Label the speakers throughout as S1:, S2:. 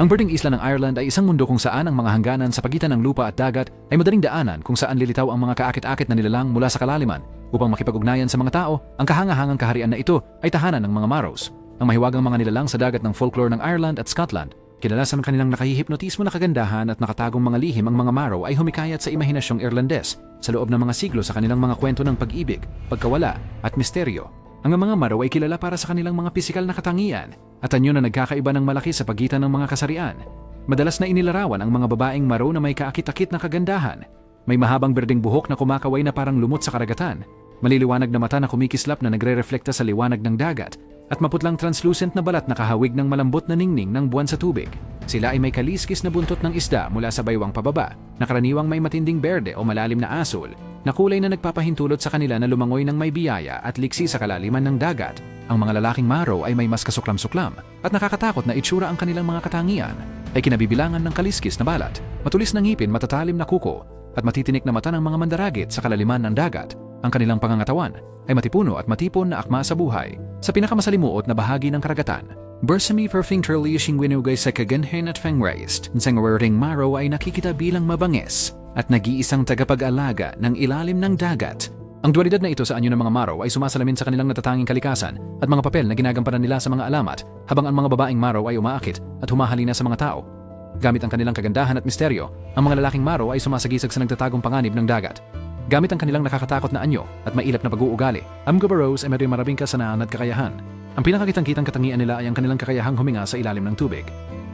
S1: Ang birding isla ng Ireland ay isang mundo kung saan ang mga hangganan sa pagitan ng lupa at dagat ay madaling daanan kung saan lilitaw ang mga kaakit-akit na nilalang mula sa kalaliman upang makipag-ugnayan sa mga tao, ang kahangahangang kaharian na ito ay tahanan ng mga Maros. Ang mahiwagang mga nilalang sa dagat ng folklore ng Ireland at Scotland, kilala sa kanilang nakahihipnotismo na kagandahan at nakatagong mga lihim ang mga Maro ay humikayat sa imahinasyong Irlandes sa loob ng mga siglo sa kanilang mga kwento ng pag-ibig, pagkawala at misteryo. Ang mga Maro ay kilala para sa kanilang mga pisikal na katangian at anyo na nagkakaiba ng malaki sa pagitan ng mga kasarian. Madalas na inilarawan ang mga babaeng Maro na may kaakit-akit na kagandahan. May mahabang berdeng buhok na kumakaway na parang lumot sa karagatan, maliliwanag na mata na kumikislap na nagre-reflekta sa liwanag ng dagat, at maputlang translucent na balat na kahawig ng malambot na ningning ng buwan sa tubig. Sila ay may kaliskis na buntot ng isda mula sa baywang pababa, na karaniwang may matinding berde o malalim na asul, na kulay na nagpapahintulot sa kanila na lumangoy ng may biyaya at liksi sa kalaliman ng dagat. Ang mga lalaking maro ay may mas kasuklam-suklam at nakakatakot na itsura ang kanilang mga katangian ay kinabibilangan ng kaliskis na balat, matulis na ngipin matatalim na kuko at matitinik na mata ng mga mandaragit sa kalaliman ng dagat. Ang kanilang pangangatawan ay matipuno at matipon na akma sa buhay sa pinakamasalimuot na bahagi ng karagatan. Bersami perfectly siyang winugay sa kaganhen at fengreist. Sa ngawering maro ay nakikita bilang mabangis at nag-iisang tagapag-alaga ng ilalim ng dagat. Ang dualidad na ito sa anyo ng mga maro ay sumasalamin sa kanilang natatanging kalikasan at mga papel na ginagampanan nila sa mga alamat habang ang mga babaeng maro ay umaakit at humahalina sa mga tao. Gamit ang kanilang kagandahan at misteryo, ang mga lalaking maro ay sumasagisag sa nagtatagong panganib ng dagat. Gamit ang kanilang nakakatakot na anyo at mailap na pag-uugali, ang Gubaros ay may marabing kasanaan at kakayahan. Ang pinakakitang-kitang katangian nila ay ang kanilang kakayahang huminga sa ilalim ng tubig.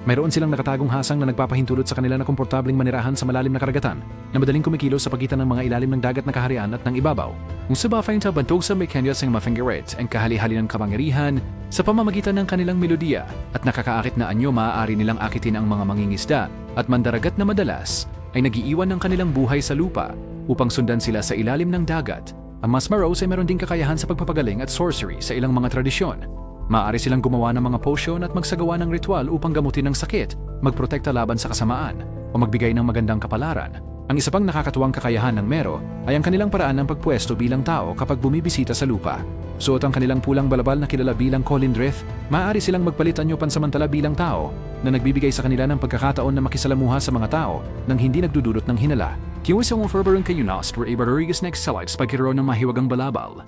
S1: Mayroon silang nakatagong hasang na nagpapahintulot sa kanila na komportabling manirahan sa malalim na karagatan na madaling kumikilos sa pagitan ng mga ilalim ng dagat na kaharian at ng ibabaw. Kung sabafain sa bantog sa mekanya sa mga fingerets ang kahali-hali ng kapangyarihan sa pamamagitan ng kanilang melodiya at nakakaakit na anyo maaari nilang akitin ang mga mangingisda at mandaragat na madalas ay nagiiwan ng kanilang buhay sa lupa upang sundan sila sa ilalim ng dagat. Ang mas maros ay meron ding kakayahan sa pagpapagaling at sorcery sa ilang mga tradisyon. Maaari silang gumawa ng mga potion at magsagawa ng ritual upang gamutin ng sakit, magprotekta laban sa kasamaan, o magbigay ng magandang kapalaran. Ang isa pang nakakatuwang kakayahan ng Mero ay ang kanilang paraan ng pagpwesto bilang tao kapag bumibisita sa lupa. Suot ang kanilang pulang balabal na kilala bilang Colindrith, maaari silang magpalit anyo pansamantala bilang tao na nagbibigay sa kanila ng pagkakataon na makisalamuha sa mga tao nang hindi nagdudulot ng hinala. Kiwis ang ferberang kayunas were a Rodriguez salight sa pagkiro ng mahiwagang balabal.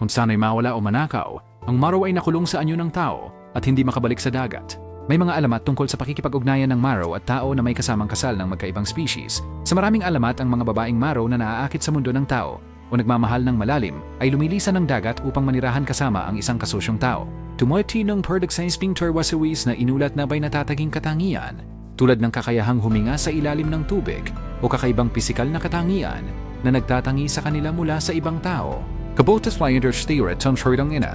S1: Kung sana'y mawala o manakaw, ang Maro ay nakulong sa anyo ng tao at hindi makabalik sa dagat. May mga alamat tungkol sa pakikipag-ugnayan ng Maro at tao na may kasamang kasal ng magkaibang species. Sa maraming alamat ang mga babaeng Maro na naaakit sa mundo ng tao o nagmamahal ng malalim ay lumilisan ng dagat upang manirahan kasama ang isang kasusyong tao. Tumoyti ng Perdaxines Pintor Wasawis na inulat na ba'y natataging katangian tulad ng kakayahang huminga sa ilalim ng tubig o kakaibang pisikal na katangian na nagtatangi sa kanila mula sa ibang tao. Kabotas Flyender Stewart ang ng ina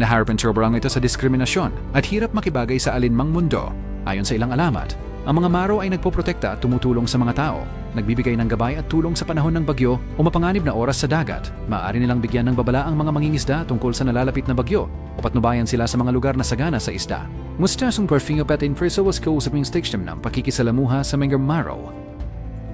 S1: ang sobrang ito sa diskriminasyon at hirap makibagay sa alinmang mundo. Ayon sa ilang alamat, ang mga maro ay nagpoprotekta at tumutulong sa mga tao, nagbibigay ng gabay at tulong sa panahon ng bagyo o mapanganib na oras sa dagat. Maaari nilang bigyan ng babala ang mga mangingisda tungkol sa nalalapit na bagyo o patnubayan sila sa mga lugar na sagana sa isda. Musta ang perfing pet in was sa station ng pakikisalamuha sa mga maro.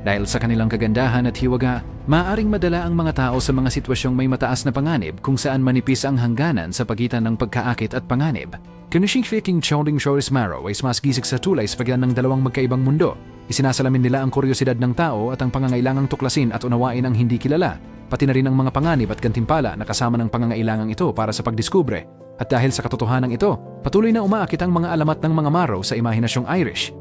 S1: Dahil sa kanilang kagandahan at hiwaga, maaaring madala ang mga tao sa mga sitwasyong may mataas na panganib kung saan manipis ang hangganan sa pagitan ng pagkaakit at panganib. Kanusing Faking Chowding Shores Marrow ay sumasgisig sa tulay sa ng dalawang magkaibang mundo. Isinasalamin nila ang kuryosidad ng tao at ang pangangailangang tuklasin at unawain ang hindi kilala, pati na rin ang mga panganib at gantimpala na kasama ng pangangailangang ito para sa pagdiskubre. At dahil sa katotohanan ito, patuloy na umaakit ang mga alamat ng mga Maro sa imahinasyong Irish